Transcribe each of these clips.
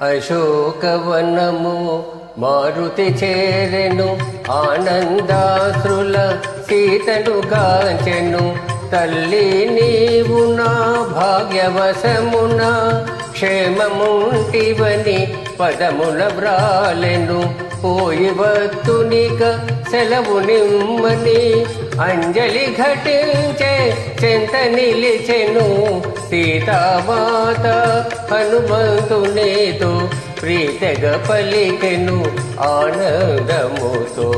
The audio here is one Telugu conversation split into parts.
అశోకవనము మారుతి చేరెను ఆనందాశ్రుల సీతను కాంచెను. తల్లి నీవు నా భాగ్యవశమున క్షేమముంటివని పదముల వ్రాలెను. పోయి వత్తునిక సెలవు నిమ్మని అంజలి ఘటించే చెంత నిలిచెను. సీతామాత హనుమంతునేతో ప్రీతగ పలికెను ఆనందముతో.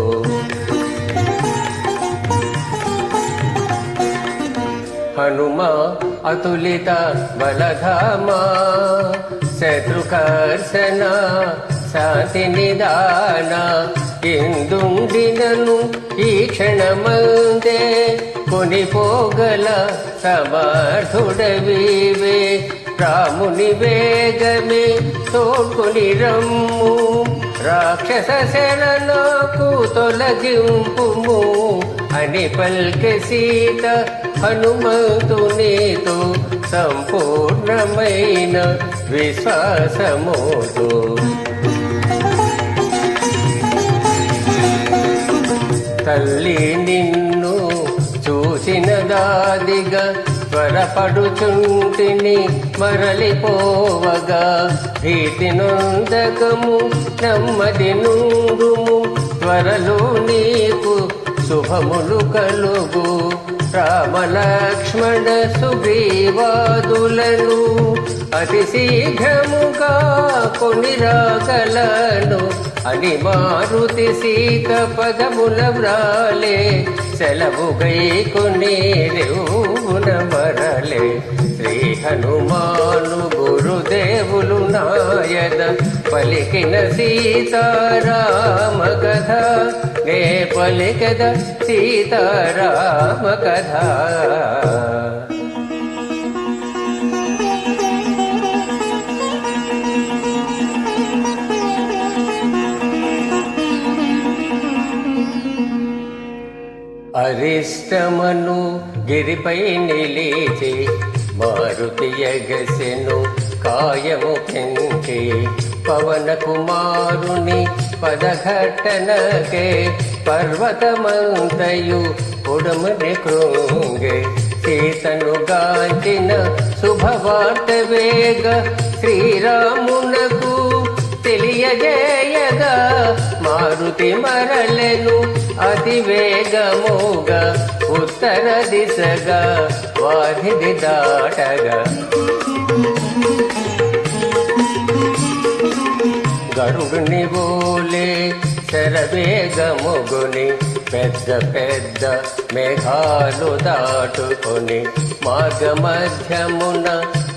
హనుమ అతులిత బలధామా శత్రుకర్షణ శాంతి నిదాన ఇందుండినను ఈ క్షణమందే కొనిపోగల సమర్థుడవీవే. రాముని వేగమే తోడ్కొని రమ్ము. రాక్షస శరణకు తొలగింపు అని పల్కె సీత హనుమంతునితో సంపూర్ణమైన విశ్వాసమోతో తల్లి నిన్ను చూసిన త్వరపడుచుంటిని మరలిపోవగా. భీతి నొందకము నెమ్మది నుండుము త్వరలో నీకు శుభములు కలుగు. రామలక్ష్మణ సుగ్రీవాదులను అతి శీఘ్రముగా కొని రాగలను అని మారుతి సీత పదముల వ్రాలే సెలవు గై కొని రేవున మరలే. శ్రీ హనుమాను గురుదేవులు నాయన పలికిన సీతారామ కథ నే పలికద సీతారామ కథ? అరిష్టమను గిరిపై నిలిచి మారుతి ఎగసెను కాయము పెంచి పవన కుమారుని పదఘట్టనకే పర్వతమంతయు ఉడమని కృంగే సీతను గాంచిన శుభవార్త వేగ శ్రీరామునకు తెలియజేయగా మారుతి మరలెను అతి వేగముగా ఉత్తర దిశగా వాధిది దాటగా గరుడుని ఓ శరవేగముగుని పెద్ద పెద్ద మేఘాలు దాటుకొని మార్గ మధ్యమున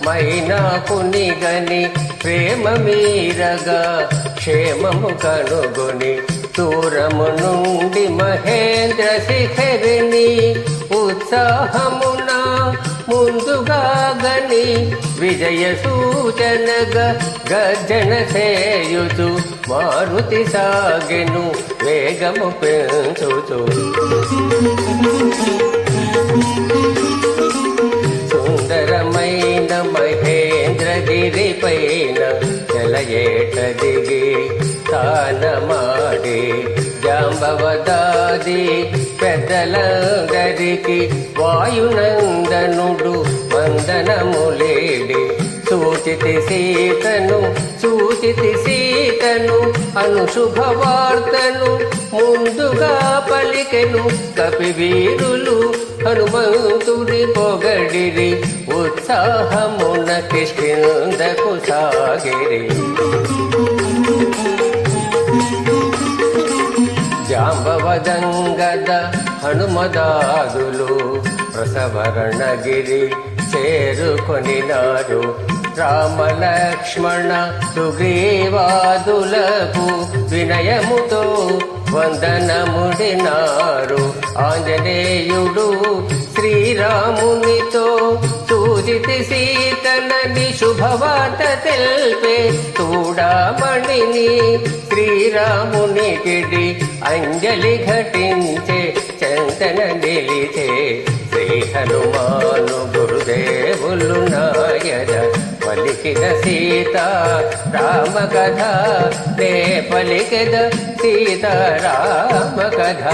మైనాకుని గని ప్రేమ మీరగా క్షేమము కనుగొని దూరము నుండి మహేంద్ర శిఖరిని ఉత్సాహము ముందుగా గని విజయ సూచనగా గర్జన చేయుచు మారుతి సాగెను వేగము పెంచుచు. సుందరమైన మహేంద్రగిరి పైన జలయేట దిగి తానమా జాంబవదాది పెద్దలందరికి వాయునందనుడు వందనములేడి సూచితి సీతను సూచితి సీతను అను శుభవార్తను ముందుగా పలికెను కపివీరులు హనుమంతుడి పొగడిరి ఉత్సాహమున కిష్కిందకు సాగిరి. జాంబవదంగద హనుమదాదులు ప్రసవరణగిరి చేరుకొనినారు రామలక్ష్మణ సుగ్రీవాదులకు వినయముతో వందనముడినారు ఆంజనేయుడు శ్రీరామునితో తూజితి సీతనని శుభవార్త తెల్పే చూడామణిని శ్రీరామునికిడి అంజలి ఘటించే చంతన నిలిచే శ్రీ హనుమాను గురుదేవులు నాయన పలికిన సీత రామ కథ నే పలికిన సీత రామ కథ